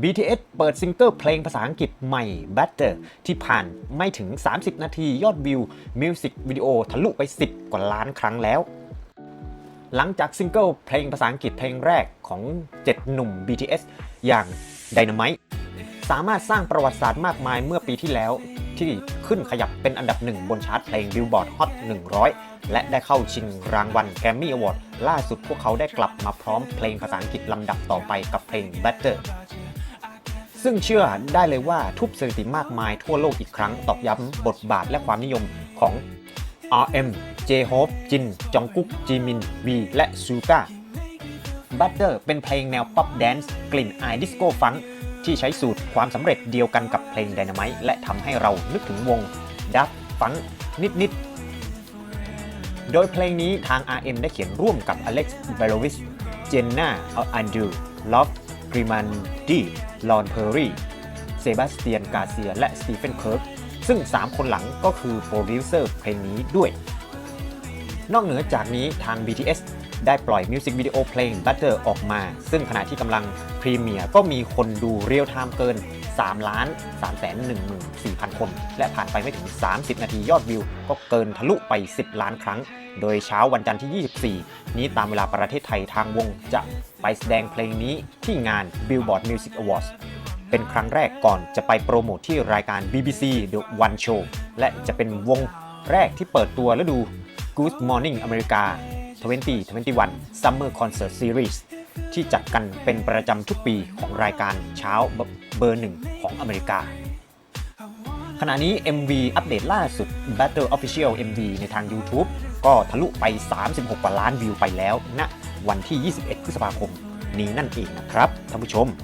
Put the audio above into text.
BTS เปิดซิงเกิลเพลงภาษาอังกฤษใหม่ Better ที่ผ่านไม่ถึง 30 นาทียอดวิว มิวสิกวิดีโอทะลุไป 10 กว่าล้านครั้งแล้ว หลังจากซิงเกิลเพลงภาษาอังกฤษเพลงแรกของ 7 หนุ่ม BTS อย่าง Dynamite สามารถสร้างประวัติศาสตร์มากมายเมื่อปีที่แล้ว ที่ขึ้นขยับเป็นอันดับหนึ่งบนชาร์ตเพลง Billboard Hot 100 และได้เข้าชิงรางวัล Grammy Award ล่าสุดพวกเขาได้กลับมาพร้อมเพลงภาษาอังกฤษลำดับต่อไปกับเพลง Better ซึ่งเชื่อได้เลยว่าทุบสถิติมากมายทั่วโลกอีกครั้งตอกย้ำบทบาทและความนิยมของ RM J-Hope จินจองกุ๊กจีมินวีและซูก้า Butter เป็นเพลงแนวป๊อปแดนซ์กลิ่นอายดิสโก้ฟังที่ใช้สูตรความสำเร็จเดียวกันกับเพลง Dynamite และทำให้เรานึกถึงวงดับฟังนิด ๆ โดยเพลงนี้ทาง RM ได้เขียนร่วมกับ Alex b e l o v i c Jenna Andu Love Grimandi Lon Perry เซบาสเตียนกาเซีย และสตีเฟนเคิร์ก ซึ่ง 3 คนหลังก็คือโปรดิวเซอร์เพลงนี้ด้วย นอกเหนือจากนี้ทาง BTS ได้ปล่อยมิวสิกวิดีโอเพลง Butter ออกมา ซึ่งขณะที่กำลังพรีเมียร์ก็มีคนดูเรียลไทม์เกิน 3 ล้าน3แสน1 4 0 0 0 คน และผ่านไปไม่ถึง 30 นาทียอดวิว ก็เกินทะลุไป 10 ล้านครั้ง โดยเช้าวันจันทร์ที่ 24 นี้ตามเวลาประเทศไทยทางวงจะไปแสดงเพลงนี้ที่งาน Billboard Music Awards เป็นครั้งแรกก่อนจะไปโปรโมทที่รายการ BBC The One Show และจะเป็นวงแรกที่เปิดตัวฤดู Good Morning America 2021 Summer Concert Series ที่จัดกันเป็นประจำทุกปีของรายการเช้าเบอร์หนึ่งของอเมริกา ขณะนี้ MV อัปเดตล่าสุด Battle Official MV ในทาง YouTube ก็ทะลุไป 36 กว่าล้านวิวไปแล้วณนะวันที่ 21 พฤษภาคม นี้นั่นเองนะครับท่านผู้ชม